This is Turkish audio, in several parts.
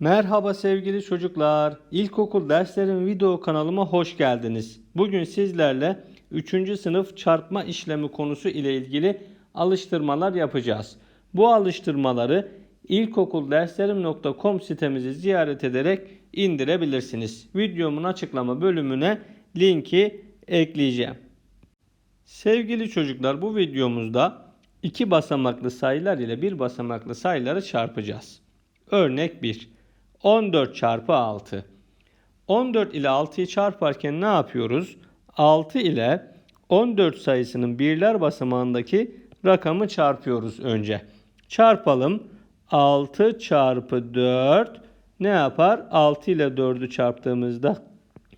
Merhaba sevgili çocuklar. İlkokul derslerim video kanalıma hoş geldiniz. Bugün sizlerle 3. sınıf çarpma işlemi konusu ile ilgili alıştırmalar yapacağız. Bu alıştırmaları ilkokulderslerim.com sitemizi ziyaret ederek indirebilirsiniz. Videomun açıklama bölümüne linki ekleyeceğim. Sevgili çocuklar bu videomuzda iki basamaklı sayılar ile bir basamaklı sayıları çarpacağız. Örnek 1. 14 çarpı 6. 14 ile 6'yı çarparken ne yapıyoruz? 6 ile 14 sayısının birler basamağındaki rakamı çarpıyoruz önce. Çarpalım. 6 çarpı 4 ne yapar? 6 ile 4'ü çarptığımızda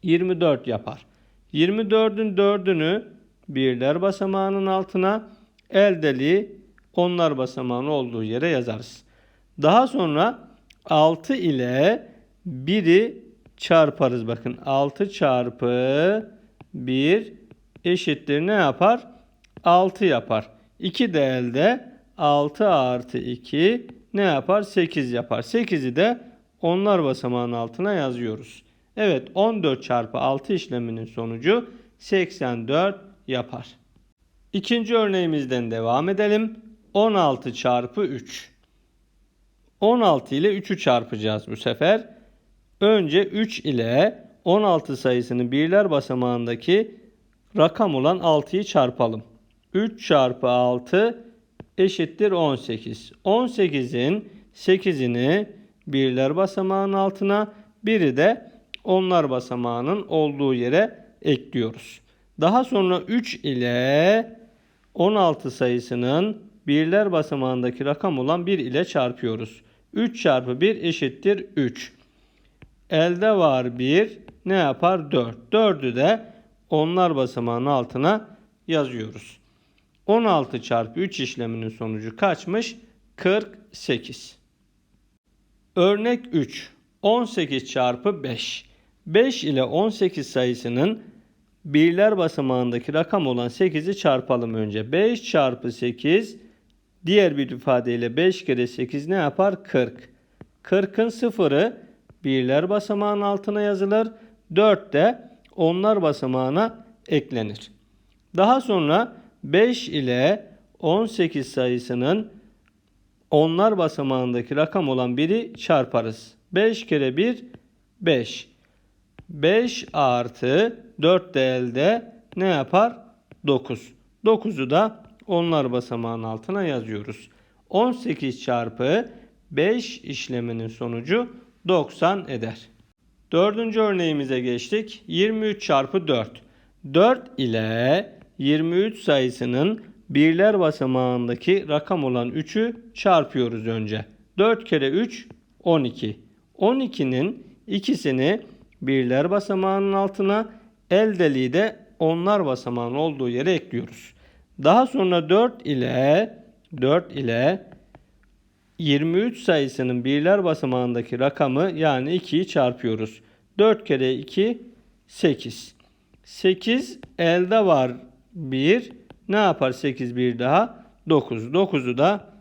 24 yapar. 24'ün 4'ünü birler basamağının altına eldeli onlar basamağının olduğu yere yazarız. Daha sonra 6 ile 1'i çarparız. Bakın 6 çarpı 1 eşittir ne yapar? 6 yapar. 2 de elde 6 artı 2 ne yapar? 8 yapar. 8'i de onlar basamağının altına yazıyoruz. Evet 14 çarpı 6 işleminin sonucu 84 yapar. İkinci örneğimizden devam edelim. 16 çarpı 3. 16 ile 3'ü çarpacağız bu sefer. Önce 3 ile 16 sayısının birler basamağındaki rakam olan 6'yı çarpalım. 3 çarpı 6 eşittir 18. 18'in 8'ini birler basamağının altına, biri de onlar basamağının olduğu yere ekliyoruz. Daha sonra 3 ile 16 sayısının birler basamağındaki rakam olan 1 ile çarpıyoruz. 3 çarpı 1 eşittir 3. Elde var 1 ne yapar 4. 4'ü de onlar basamağının altına yazıyoruz. 16 çarpı 3 işleminin sonucu kaçmış? 48. Örnek 3. 18 çarpı 5. 5 ile 18 sayısının birler basamağındaki rakam olan 8'i çarpalım önce. 5 çarpı 8 diğer bir ifadeyle 5 kere 8 ne yapar? 40. 40'ın sıfırı birler basamağının altına yazılır. 4 de onlar basamağına eklenir. Daha sonra 5 ile 18 sayısının onlar basamağındaki rakam olan biri çarparız. 5 kere 1 5. 5 artı 4 de elde ne yapar? 9. 9'u da onlar basamağının altına yazıyoruz. 18 çarpı 5 işleminin sonucu 90 eder. Dördüncü örneğimize geçtik. 23 çarpı 4. 4 ile 23 sayısının birler basamağındaki rakam olan 3'ü çarpıyoruz önce. 4 kere 3 12. 12'nin ikisini birler basamağının altına el deliği de onlar basamağının olduğu yere ekliyoruz. Daha sonra 4 ile 4 ile 23 sayısının birler basamağındaki rakamı yani 2'yi çarpıyoruz. 4 kere 2 8. 8 elde var 1. Ne yapar 8 bir daha? 9. 9'u da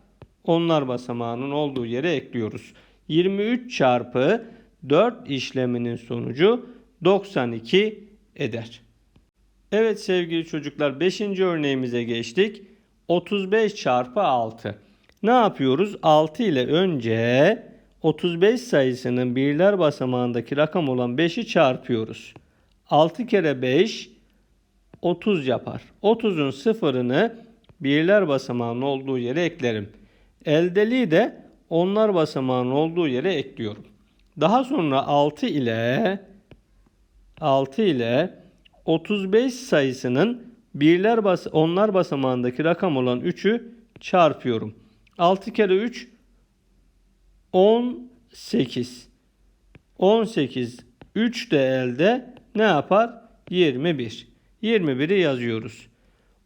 onlar basamağının olduğu yere ekliyoruz. 23 çarpı 4 işleminin sonucu 92 eder. Evet sevgili çocuklar 5. örneğimize geçtik. 35 çarpı 6. Ne yapıyoruz? 6 ile önce 35 sayısının birler basamağındaki rakam olan 5'i çarpıyoruz. 6 kere 5 30 yapar. 30'un sıfırını birler basamağının olduğu yere eklerim. Eldeliği de onlar basamağının olduğu yere ekliyorum. Daha sonra 6 ile 6 ile 35 sayısının birler bas onlar basamağındaki rakam olan 3'ü çarpıyorum. 6 kere 3 18. 18 3 de elde ne yapar? 21. 21'i yazıyoruz.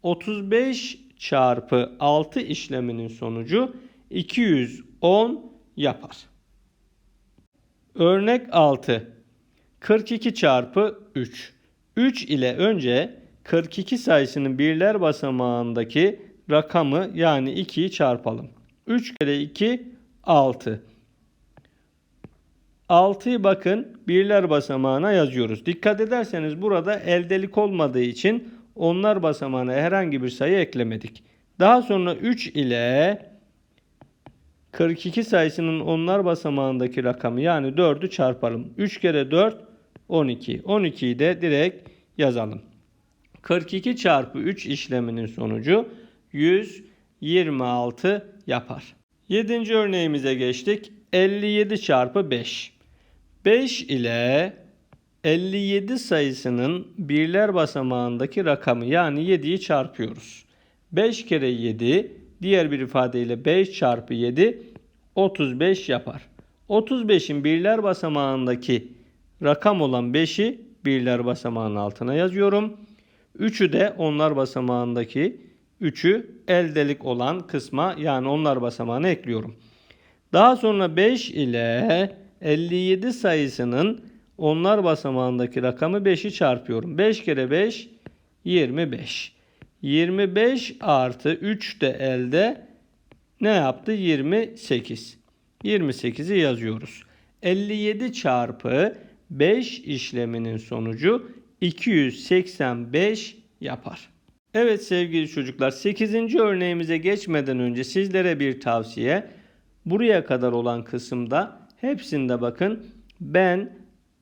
35 çarpı 6 işleminin sonucu 210 yapar. Örnek 6. 42 çarpı 3. 3 ile önce 42 sayısının birler basamağındaki rakamı yani 2'yi çarpalım. 3 kere 2 6. 6'yı bakın birler basamağına yazıyoruz. Dikkat ederseniz burada eldelik olmadığı için onlar basamağına herhangi bir sayı eklemedik. Daha sonra 3 ile 42 sayısının onlar basamağındaki rakamı yani 4'ü çarpalım. 3 kere 4 12. 12'yi de direkt yazalım. 42 çarpı 3 işleminin sonucu 126 yapar. 7. örneğimize geçtik. 57 çarpı 5. 5 ile 57 sayısının birler basamağındaki rakamı yani 7'yi çarpıyoruz. 5 kere 7 diğer bir ifadeyle 5 çarpı 7 35 yapar. 35'in birler basamağındaki rakam olan 5'i birler basamağının altına yazıyorum. 3'ü de onlar basamağındaki 3'ü eldelik olan kısma yani onlar basamağına ekliyorum. Daha sonra 5 ile 57 sayısının onlar basamağındaki rakamı 5'i çarpıyorum. 5 kere 5 25. 25 artı 3 de elde ne yaptı? 28. 28'i yazıyoruz. 57 çarpı 5 işleminin sonucu 285 yapar. Evet sevgili çocuklar 8. örneğimize geçmeden önce sizlere bir tavsiye. Buraya kadar olan kısımda hepsinde bakın ben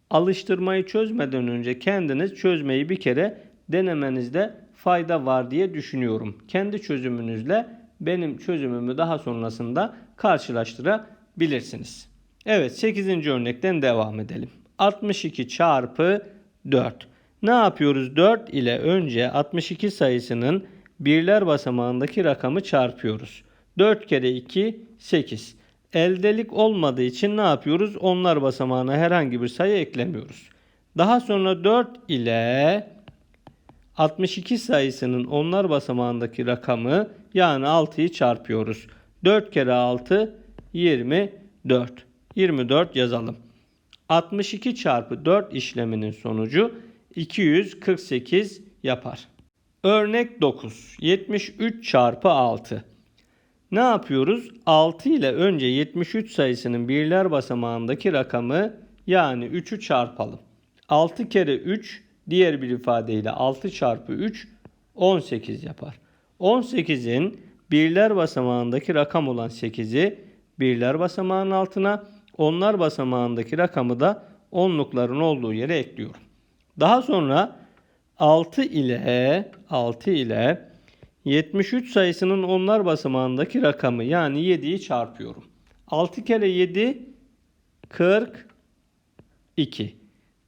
alıştırmayı çözmeden önce kendiniz çözmeyi bir kere denemenizde fayda var diye düşünüyorum. Kendi çözümünüzle benim çözümümü daha sonrasında karşılaştırabilirsiniz. Evet 8. örnekten devam edelim. 62 çarpı 4. Ne yapıyoruz? 4 ile önce 62 sayısının birler basamağındaki rakamı çarpıyoruz. 4 kere 2 8. Eldelik olmadığı için ne yapıyoruz? Onlar basamağına herhangi bir sayı eklemiyoruz. Daha sonra 4 ile 62 sayısının onlar basamağındaki rakamı yani 6'yı çarpıyoruz. 4 kere 6 24. 24 yazalım. 62 çarpı 4 işleminin sonucu 248 yapar. Örnek 9. 73 çarpı 6. Ne yapıyoruz? 6 ile önce 73 sayısının birler basamağındaki rakamı yani 3'ü çarpalım. 6 kere 3 diğer bir ifadeyle 6 çarpı 3 18 yapar. 18'in birler basamağındaki rakam olan 8'i birler basamağının altına, onlar basamağındaki rakamı da onlukların olduğu yere ekliyorum. Daha sonra 6 ile 6 ile 73 sayısının onlar basamağındaki rakamı yani 7'yi çarpıyorum. 6 kere 7 42.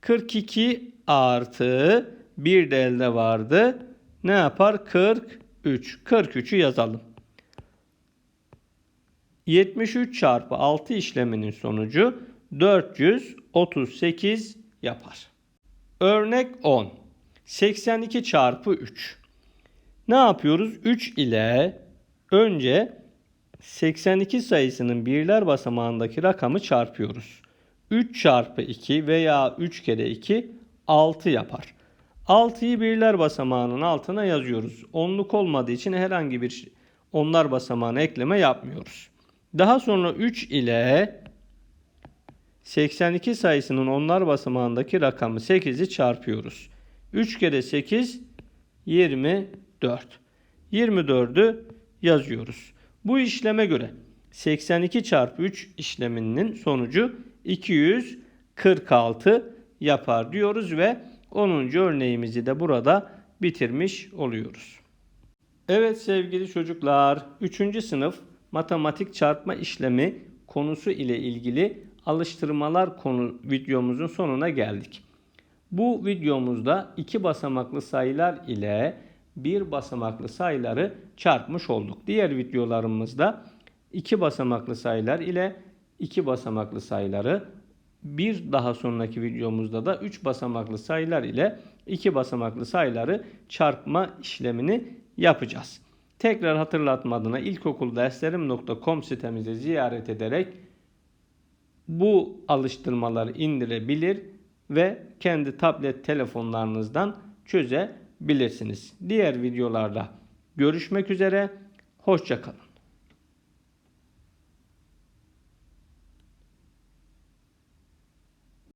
42 artı bir de elde vardı. Ne yapar? 43. 43'ü yazalım. 73 çarpı 6 işleminin sonucu 438 yapar. Örnek 10. 82 çarpı 3. Ne yapıyoruz? 3 ile önce 82 sayısının birler basamağındaki rakamı çarpıyoruz. 3 çarpı 2 veya 3 kere 2 6 yapar. 6'yı birler basamağının altına yazıyoruz. Onluk olmadığı için herhangi bir onlar basamağına ekleme yapmıyoruz. Daha sonra 3 ile 82 sayısının onlar basamağındaki rakamı 8'i çarpıyoruz. 3 kere 8 24. 24'ü yazıyoruz. Bu işleme göre 82 çarpı 3 işleminin sonucu 246 yapar diyoruz ve 10. örneğimizi de burada bitirmiş oluyoruz. Evet sevgili çocuklar 3. sınıf matematik çarpma işlemi konusu ile ilgili alıştırmalar konu videomuzun sonuna geldik. Bu videomuzda iki basamaklı sayılar ile bir basamaklı sayıları çarpmış olduk. Diğer videolarımızda iki basamaklı sayılar ile iki basamaklı sayıları bir daha sonraki videomuzda da 3 basamaklı sayılar ile 2 basamaklı sayıları çarpma işlemini yapacağız. Tekrar hatırlatma adına ilkokulderslerim.com sitemizi ziyaret ederek bu alıştırmaları indirebilir ve kendi tablet telefonlarınızdan çözebilirsiniz. Diğer videolarda görüşmek üzere. Hoşçakalın.